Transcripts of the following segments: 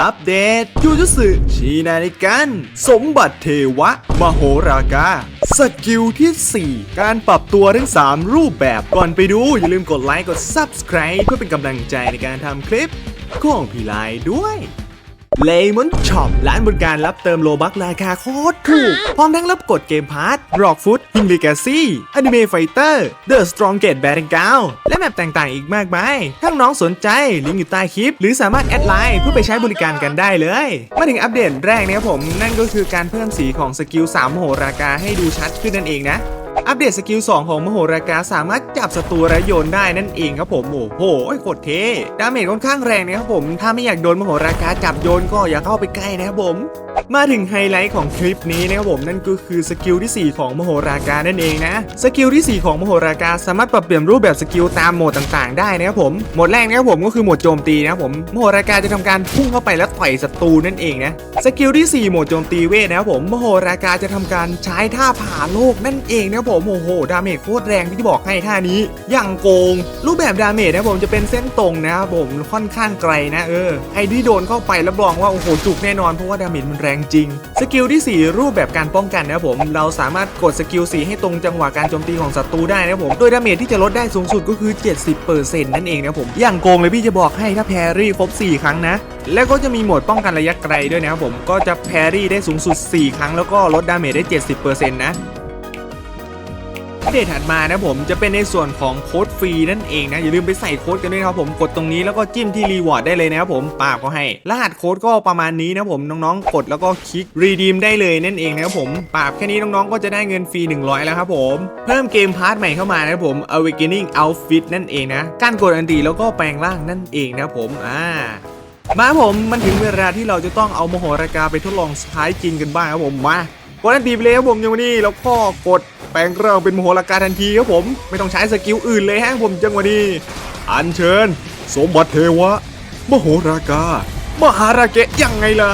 อัปเดตยูจุสึชีนานิกัน สมบัติเทวะ มโหรากา สกิลที่ 4 การปรับตัวทั้ง 3 รูปแบบก่อนไปดู อย่าลืมกดไลค์กด Subscribe เพื่อเป็นกำลังใจในการทำคลิปของพี่ไลด้วย เลมอนช็อปร้านบริการรับเติมโลบักราคาโคตรถูก พร้อมทั้งรับกดเกมพาร์ทร็อกฟุตฮิงลิกาซี่อนิเมะไฟเตอร์เดอะสตรองเกตแบริงกาวและแมปต่างๆอีกมากมายถ้าน้องสนใจลิงก์อยู่ใต้คลิป หรือสามารถแอดไลน์เพื่อไปใช้บริการกันได้เลย มาถึงอัปเดตแรกนะครับผม นั่นก็คือการเพิ่มสีของสกิล3โหรากาให้ดูชัดขึ้นนั่นเองนะ อัปเดตสกิล 2 ของมโหรากาสามารถจับศัตรูและโยนได้นั่นเองครับผมโอ้โหโคตรเท่ดาเมจค่อนข้างแรงนะครับผม ถ้าไม่อยากโดนมโหรากาจับโยนก็อย่าเข้าไปใกล้นะครับผม มาถึงไฮไลท์ของคลิปนี้นะครับผมนั่นก็คือสกิลที่ 4 ของมโหรากานั่นเองนะสกิลที่ 4 ของมโหรากาสามารถปรับเปลี่ยนรูปแบบสกิลตามโหมดต่างๆ ได้นะครับผมโหมดแรกนะครับผมก็คือโหมดโจมตีนะครับผมมโหรากาจะทำการพุ่งเข้าไปแล้วต่อยศัตรูนั่นเองนะสกิลที่ 4 โหมดโจมตีเวทนะครับผมมโหรากาจะทำการใช้ท่าผ่าโลกนั่นเองนะครับผมโอ้โหดาเมจโคตรแรงที่จะบอกให้ท่านี้อย่างโกง รูปแบบดาเมจนะผมจะเป็นเส้นตรงนะครับผมค่อนข้างไกลนะเออใครที่โดนเข้าไปรับรองว่าโอ้โหจุกแน่นอนเพราะว่าดาเมจมันแรงจริง สกิลที่ 4 รูปแบบการป้องกันนะครับผมเราสามารถกดสกิล4ให้ตรงจังหวะการโจมตีของศัตรูได้นะครับผมโดยดาเมจที่จะลดได้สูงสุดก็คือ 70%นั่นเองนะครับผมอย่างโกงเลยพี่จะบอกให้ถ้าแพรี่ครบ 4 ครั้งนะแล้วก็จะมีโหมดป้องกันระยะไกลด้วยนะครับผมก็จะแพรี่ได้สูงสุด 4 ครั้งแล้วก็ลดดาเมจได้ 70%นะอัป เดตถัดมานะผมจะเป็นในส่วนของโค้ดฟรีนั่นเองนะ อย่าลืมไปใส่โค้ดกันด้วยครับผมกดตรงนี้แล้วก็จิ้มที่รีวอร์ดได้เลยนะครับผมปาบก็ให้รหัสโค้ดก็ประมาณนี้นะผมน้องๆ กดแล้วก็คลิกรีดีมได้เลยนั่นเองนะครับผมปาบแค่นี้น้องๆก็จะได้เงินฟรี 100 แล้วครับผมเพิ่มเกมพาร์ทใหม่เข้ามานะครับผม Awakening Outfit นั่นเองนะการกดอันตีแล้วก็แปลงร่างนั่นเองนะครับผมอ่ามาผมมันถึงเวลาที่เราจะต้องเอามโหรากาไปทดลองใช้จริงกันบ้างครับผมมา กดอันตีไปเลยครับผมย่างวันนี้แล้วก็กดแปลงร่างเป็นมโหรากาทันทีครับผมไม่ต้องใช้สกิลอื่นเลยฮะผมจังวะนี้อัญเชิญ สมบัติเทวะ มโหรากามหาราเกะยังไงล่ะ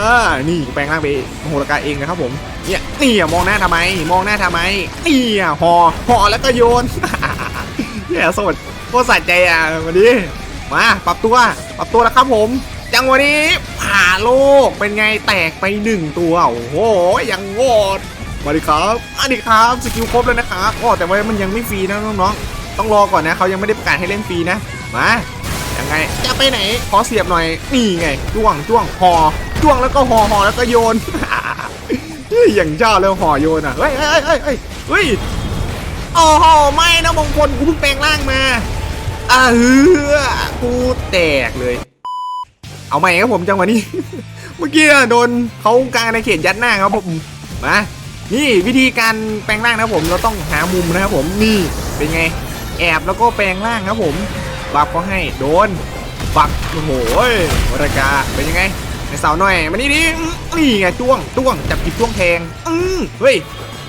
นี่แปลงร่างไปมโหรากาเองนะครับผมเนี่ยนี่มองหน้าทำไม มองหน้าทำไมเนี่อะห่อห่อแล้วก็โยนเนี่ยสดโคตรสะใจอะวันนี้มาปรับตัวปรับตัวแล้วครับผม จังหวะนี้ผ่าโลกเป็นไงแตกไปหนึ่งตัว โอ้โห ยังโงดมาดิครับมาดิครับสกิลครบแล้วนะครับโอ้แต่ว่ามันยังไม่ฟรีนะน้องๆต้องรอก่อนนะเขายังไม่ได้ประกาศให้เล่นฟรีนะมายังไงจะไปไหนขอเสียบหน่อยนี่ไงจ้วงจ้วงห่อจ้วงแล้วก็ห่อห่อแล้วก็โยนเฮ้ยอย่างเจ้าเลยห่อโยนอะเฮ้ยเฮ้ยเฮ้ยเฮ้ยเฮ้ยโอ้โหไม่นะมงคลกูเพิ่งแปลงร่างมาอ่าเฮือกูแตกเลย เอาใหม่ครับผมจังหวะนี้ เมื่อกี้โดนเขากลางในเขตยัดหน้าครับผมมานี่วิธีการแปลงร่างนะผมเราต้องหามุมนะครับผมนี่เป็นไง แอบแล้วก็แปลงร่างครับผมบัฟก็ให้โดนบักโอ้โหวรากาเป็นยังไงไอสาวหน่อยมานี่ดินี่ไงจ้วงจ้วงจับจิบจ้วงแทงอือเฮ้ย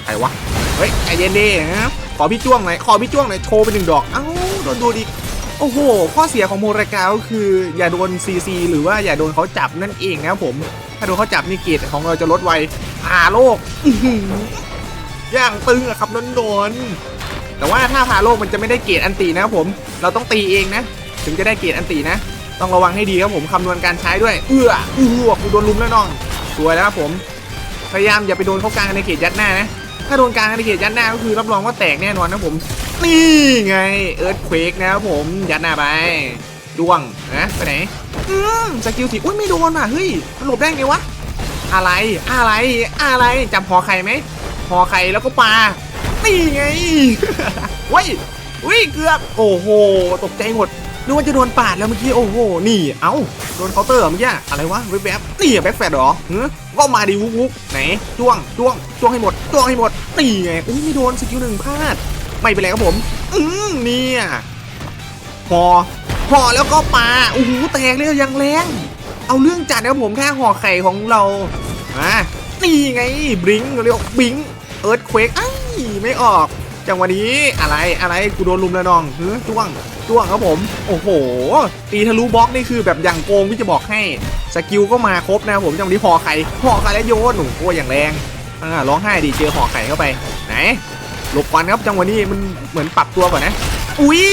ใครวะเฮ้ยใจเย็นดินะขอพี่จ้วงหน่อยขอพี่จ้วงหน่อยโชว์ไปหนึ่งดอกเอ้าโดนโดนอีก โอ้โห ข้อเสียของโมรากาก็คือ อย่าโดนซีซีหรือว่าอย่าโดนเขาจับนั่นเองนะครับผม ถ้าโดนเขาจับนี่เกรของเราจะลดไวผ่าโลกอย่างตึงอะครับนนโดนๆแต่ว่าถ้าผ่าโลกมันจะไม่ได้เกรอันตีนะครับผม เราต้องตีเองนะ ถึงจะได้เกรอันตีนะ ต้องระวังให้ดีครับผมคำนวณการใช้ด้วย เอื้ออื้อกูโดนลุมแล้วน้องสวยแล้วครับผม พยายามอย่าไปโดนเขากลางในเขตยัดหน้านะ ถ้าโดนกลางในเขตยัดหน้าก็คือรับรองว่าแตกแน่นอนนะผม นี่ไงเอิร์ธเควกนะครับผมยัดหน้าไปดวงนะไปไหนอืมสกิลสีอุ้ยไม่โดนอะเฮ้ยมันหลบได้ไงวะอะไรอะไรอะไรจำหอไข่ไหมหอไข่แล้วก็ปลานี่ไงเว้ยเว้ยเกือบโอ้โหตกใจหมดนึกว่าจะโดนปาดแล้วเมื่อกี้โอ้โหนี่เอ้าโดนเคาน์เตอร์เมื่อกี้อะไรวะแวบๆนี่แบ็คแฟดหรอเฮ้ก็มาดิวุกวุกไหนจ้วงจ้วงจ้วงให้หมดจ้วงให้หมดนี่ไงอุ้ยไม่โดนสกิลหนึ่งพลาด ไม่เป็นไรครับผม อืมเนี่ยหอห่อแล้วก็ปลาโอ้โหแตกเลยยังแรง เอาเรื่องจัดนะครับผมแค่ห่อไข่ของเรามานี่ไงบลิงเรียกบิงเอิร์ธเควกไอ้ไม่ออก จังหวะนี้อะไรอะไรกูโดนลุมแล้วน้องเฮ้ยจ้วงจ้วงครับผม โอ้โห ตีทะลุบล็อกนี่คือแบบอย่างโกงที่จะบอกให้สกิลก็มาครบนะครับผมจังหวะนี้ห่อไข่ห่อไข่แล้วโยนโอ้โหอย่างแรงอ่าร้องไห้ดิเจอห่อไข่เข้าไป ไหน หลบก่อนครับจังหวะนี้มันเหมือนปรับตัวก่อนนะ อุ้ย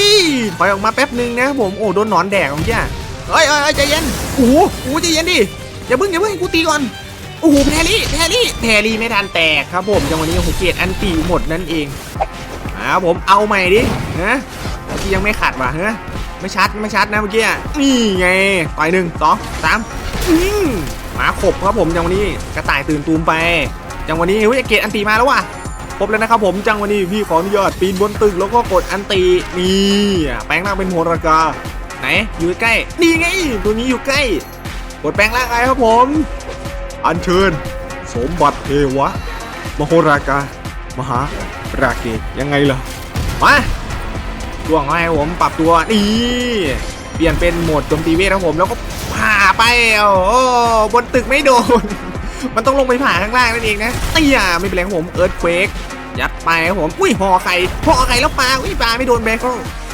ถอยออกมาแป๊บนึงนะผมโอ้โดนหนอนแดกของเจ้าเฮ้ยเฮ้ยเฮ้ยใจเย็นโอ้โหโอ้ใจเย็นดิอย่าเพิ่งอย่าเพิ่งกูตีก่อนโอ้โหแพรี่แพรี่แพรี่ไม่ทันแตกครับผมจังหวะนี้โอ้โหเกตอันตีหมดนั่นเองอาผมเอาใหม่ดินะเมื่อกี้ยังไม่ขัดว่ะฮะไม่ชัดไม่ชัดนะเมื่อกี้อะนี่ไงต่อยหนึ่งสองสามมหมาขบครับผมจังหวะนี้กระต่ายตื่นตูมไปจังหวะนี้เฮ้ยเกตอันตีมาแล้วว่ะ ครบแล้วนะครับผมจังวะนี้พี่ขออนุญาตปีนบนตึกแล้วก็กดอันตีนี่แปลงร่างเป็นโหรากาไหนอยู่ใกล้นี่ไงตัวนี้อยู่ใกล้ กดแปลงร่างไงครับผม อัญเชิญ สมบัติเทวะ มโหรากามหาราเกยังไงล่ะมาช่วงให้ผมปรับตัวนี่เปลี่ยนเป็นโหมดโจมตีเวทครับผมแล้วก็ผ่าไปโอ้บนตึกไม่โดน มันต้องลงไปผ่าข้างล่างนั่นเองนะเตี้ยไม่เป็นไรครับผมเอิร์ธเควกยัดไปครับผมอุ้ยห่อไข่ห่อไข่แล้วปลาอุ้ยปลาไม่โดนเบรกเขา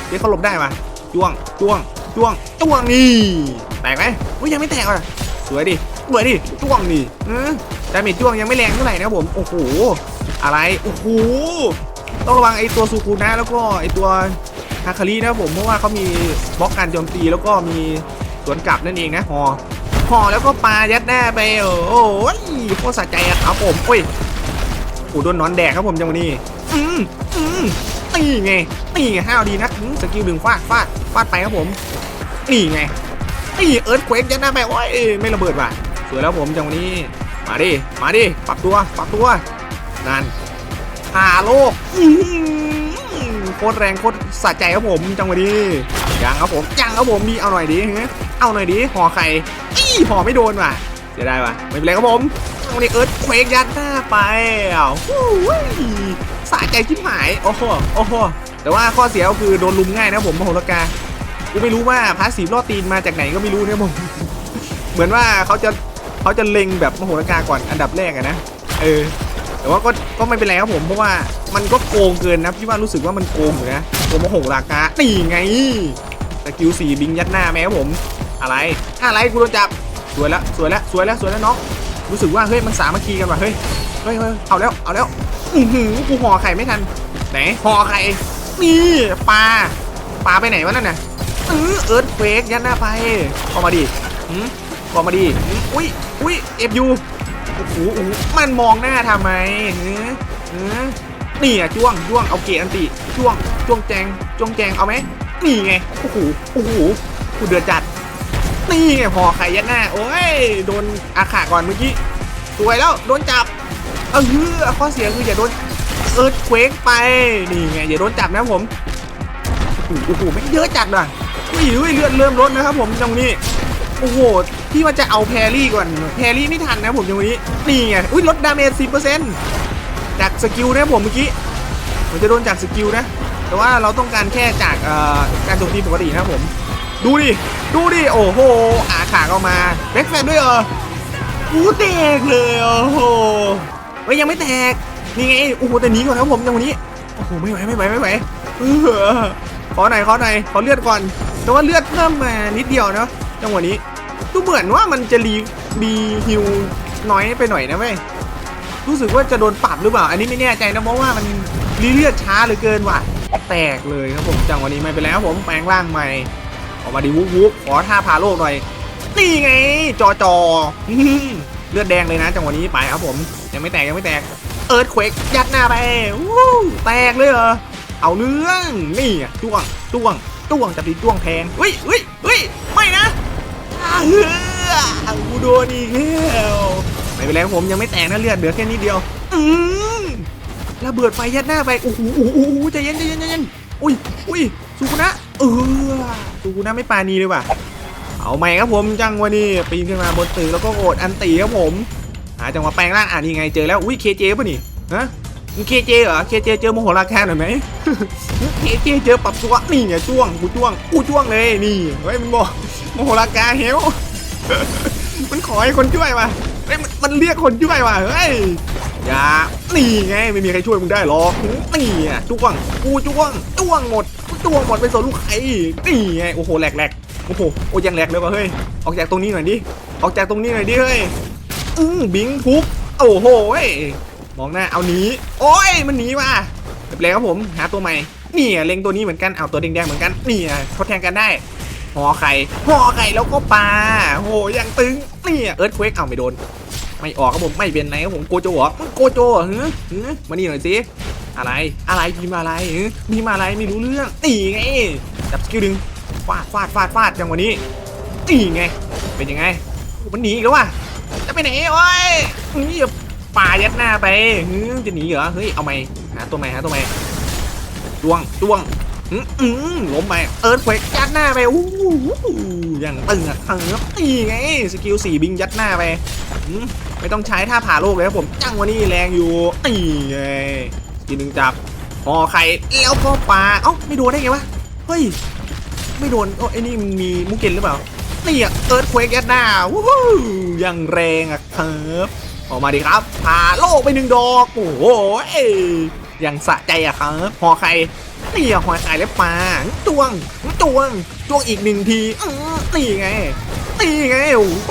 เบรกเขาหลบได้ปะจ้วงจ้วงจ้วงจ้วงนี่แตกไหมอุ้ยยังไม่แตกอะสวยดิสวยดิจ้วงนี่เออดาเมจจ้วงยังไม่แรงเท่าไหร่นะครับผมโอ้โหอะไรโอ้โหต้องระวังไอ้ตัวซูคูนะแล้วก็ไอ้ตัวฮาคารินะครับผมเพราะว่าเขามีบล็อกการโจมตีแล้วก็มีสวนกลับนั่นเองนะฮอ ฮอแล้วก็ปลายัดหน้าไป โอ้โหโคตรสะใจอะครับผมโอ้ยโอ้โดนนอนแดกครับผมจังหวะนี้ อืมอืมนี่ไงนี่ไงห้าวดีนะสกิลหนึ่งฟาดฟาดฟาดไปครับผมนี่ไงนี่เอิร์ธเควกยัดหน้าไปโอ้ยไม่ระเบิดว่ะสวยแล้วผมจังหวะนี้ มาดิมาดิปรับตัวปรับตัวนั่นหาโลกโคตรแรงโคตรสะใจครับผมจังหวะนี้ยังครับผมยังครับผมดีเอาหน่อยดิฮะ เอาหน่อยดิห่อไข่อี้ห่อไม่โดนว่ะเสียดายว่ะไม่เป็นไรครับผมจังหวะนี้เอิร์ธเควกยัดหน้าไปอ้าวฮู้ยสะใจชิบหายโอ้โหโอ้โหแต่ว่าข้อเสียก็คือโดนลุมง่ายนะผมมโหรกากูไม่รู้ว่าพาสซีฟลอดตีนมาจากไหนก็ไม่รู้เนี่ยผมเหมือนว่าเขาจะเขาจะเล็งแบบมโหรกาก่อนอันดับแรกอะนะเออแต่ว่าก็ก็ไม่เป็นไรครับผมเพราะว่ามันก็โกงเกินนะพี่ว่ารู้สึกว่ามันโกงอยู่นะตัวมโหรากานี่ไงสกิลสี่บิงยัดหน้าแม่ผม อะไรอะไรกูโดนจับสวยแล้วสวยแล้วสวยแล้วสวยแล้วน้องรู้สึกว่าเฮ้ยมันสามัคคีกันว่ะเฮ้ยเฮ้ยเฮ้ยเอาแล้วเอาแล้วอือหือกูห่อไข่ไม่ทันไหนห่อไข่นี่ปลาปลาไปไหนวะนั่นน่ะเออเอิร์ธเควกยัดหน้าไปเข้ามาดิหืมเข้ามาดิอุ้ยอุ้ยเอฟยูโอ้โหมันมองหน้าทำไมเออเออนี่อะจ้วงจ้วงเอาเกตอันติจ้วงจ้วงแจงจ้วงแจงเอาไหมนี่ไงโอ้โหโอ้โหกูเดือดจัด นี่ไงพอไข่ยัดหน้า โอ้ย โดนอาขาก่อนเมื่อกี้สวยแล้ว โดนจับ เออข้อเสียคืออย่าโดนเอิร์ธเควกไป นี่ไง อย่าโดนจับนะผม โอ้โหไม่เยอะจัดว่ะอุ้ยอุ้ยเลือดเริ่มลดนะครับผมตรงนี้ โอ้โห พี่ว่าจะเอาแพรี่ก่อน แพรี่ไม่ทันนะผมตรงนี้ นี่ไง อุ้ยลดดาเมจ10%จากสกิลนะผมเมื่อกี้ผมจะโดนจากสกิลนะ แต่ว่าเราต้องการแค่จากการโจมตีปกตินะผม ดูดิ ดูดิ โอ้โห อาขาเข้ามาแบ็คแฟนด้วยเหรออู้แตกเลย โอ้โหเฮ้ยังไม่แตก นี่ไง โอ้โห แต่หนีก่อนครับผมจังหวะนี้ โอ้โห ไม่ไหว ไม่ไหว ไม่ไหวเออขอหน่อยขอหน่อยขอเลือดก่อน แต่ว่าเลือดเพิ่มมานิดเดียวเนาะ จังหวะนี้ดูเหมือนว่ามันจะรีรีฮิวน้อยไปหน่อยนะเว้ย รู้สึกว่าจะโดนปรับหรือเปล่า อันนี้ไม่แน่ใจนะเพราะว่ามันรีเลือดช้าเหลือเกินว่ะ แตกเลยครับผม จังหวะนี้ไม่เป็นไรครับผมแปลงร่างใหม่ ออกมาดิวุบวุบขอท่าพาโลกหน่อยนี่ไง จอจอเลือดแดงเลยนะจังหวะนี้ไปครับผม ยังไม่แตกยังไม่แตก เอิร์ธเควกยัดหน้าไปวู้แตกเลยเหรอเอาเรื่องนี่อะจ้วงจ้วงจ้วงจับดีจ้วงแทงเฮ้ยเฮ้ยเฮ้ยไม่นะอาเฮ้อกูโดนอีกแล้วไม่เป็นไรผมยังไม่แตกนะเลือดเหลือแค่นิดเดียว อืมระเบิดไฟยัดหน้าไปโอ้โหโอ้โหโอ้โหใจเย็นใจเย็นใจเย็นอุ้ยอุ้ยสุกุนะ เออสุกุนะไม่ปานีเลยว่ะ เอาใหม่ครับผมจังวันนี้ปีนขึ้นมาบนตึกแล้วก็โอดอันตีครับผม หาจังหวะแปลงร่างอ่านี่ไงเจอแล้วอุ้ยเคเจป่ะนี่ฮะเคเจเหรอเคเจเจอโมโหราคาหน่อยไหมเคเจเจอปรับตัวนี่ไงจ้วงกูจ้วงกูจ้วงเลยนี่เฮ้ยมันบอกโมโหราคาเฮลมันขอให้คนช่วยว่ะ เฮ้ยมันมันเรียกคนช่วยว่ะเฮ้ยอย่านี่ไงไม่มีใครช่วยมึงได้หรอกนี่อะจ้วงกูจ้วงจ้วงหมดจ้วงหมดไปสนลูกใครนี่ไงโอ้โหแหลกแหลกโอ้โหโอ้ยังแหลกเลยว่ะเฮ้ยออกจากตรงนี้หน่อยดิออกจากตรงนี้หน่อยดิเฮ้ยอืมบิงทุบโอ้โหเว้ยมองหน้าเอาหนีโอ้ยมันหนีว่ะไม่เป็นไรครับผมหาตัวใหม่นี่อะเล็งตัวนี้เหมือนกันเอาตัวแดงๆเหมือนกันนี่อะเขาแทงกันได้ห่อไข่ห่อไข่แล้วก็ปลาโหยังตึงเนี่ยเอิร์ธเควกเอาไม่โดน ไม่ออกครับผมไม่เป็นไรครับผมโกโจเหรอมึงโกโจเหรอฮึฮึมานี่หน่อยสิอะไรอะไรพิมพ์อะไรฮึพิมพ์อะไรไม่รู้เรื่องนี่ไงจับสกิลดึงฟาดฟาดฟาดฟาดจังวะนี้นี่ไงเป็นยังไงมันหนีอีกแล้วว่ะจะไปไหนโอ้ยนี่ป่ายัดหน้าไปฮึจะหนีเหรอเฮ้ยเอาไหมหาตัวใหมหาตัวใหมดวงดวงอืมล้มไปเอิร์ธเควกยัดหน้าไปอู้อย่างตึงอะเออนี่ไงสกิลสี่บิงยัดหน้าไปอืม ไม่ต้องใช้ท่าผ่าโลกเลยครับผมจังวันนี้แรงอยู่นี่ไงทีหนึ่งจับห่อไข่แล้วก็ปลาเอ้าไม่โดนได้ไงวะเฮ้ยไม่โดนโอ้ไอ้นี่มีมุกเกนหรือเปล่านี่อะเอิร์ธเควกยัดหน้าวู้ฮู้ยังแรงอะครับออกมาดิครับผ่าโลกไปหนึ่งดอกโอ้โหยังสะใจอะครับห่อไข่นี่อะห่อไข่แล้วปลาจวงจวงจวงอีกหนึ่งทีอื้อนี่ไงนี่ไงโอ้โ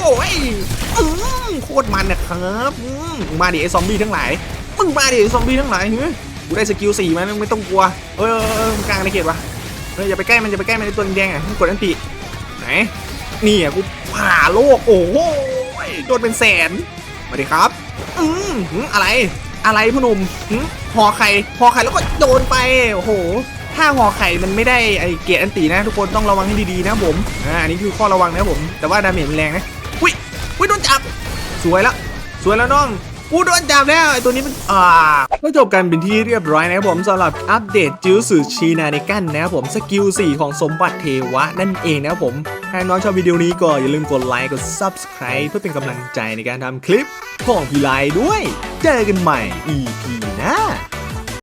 อื โคตรมันนะครับมาดิไอซอมบี้ทั้งหลาย มึงมาดิไอซอมบี้ทั้งหลายเฮ้ยกูได้สกิลสี่มันไม่ต้องกลัว เออมกลางในเขตวะเอออย่าไปใกล้มันอย่าไปใกล้มันไอตัวแดงๆอะมึงกดอันติไหนนี่อะกูผ่าโลกโอ้โหโดนเป็นแสนมาดิครับ อืมอะไร อะไรพ่อหนุ่มห่อไข่ห่อไข่แล้วก็โดนไปโอ้โหถ้าห่อไข่มันไม่ได้ไอเกียรติอันตีนะ ทุกคนต้องระวังให้ดีๆนะผมอ่าอันนี้คือข้อระวังนะผม แต่ว่าดาเมจมันแรงนะ อุ้ยอุ้ยโดนจับ สวยแล้วสวยแล้วน้องกูโดนจับแล้วไอตัวนี้มันอ่าก็จบกันเป็นที่เรียบร้อยนะครับผมสำหรับอัปเดตจิวสือชีนาในกันนะครับผมสกิล 4 ของสมบัติเทวะนั่นเองนะครับผมถ้าน้องชอบวิดีโอนี้ก็อย่าลืมกดไลค์กด subscribe เพื่อเป็นกำลังใจในการทำคลิปของพี่ไลด้วย เจอกันใหม่ EP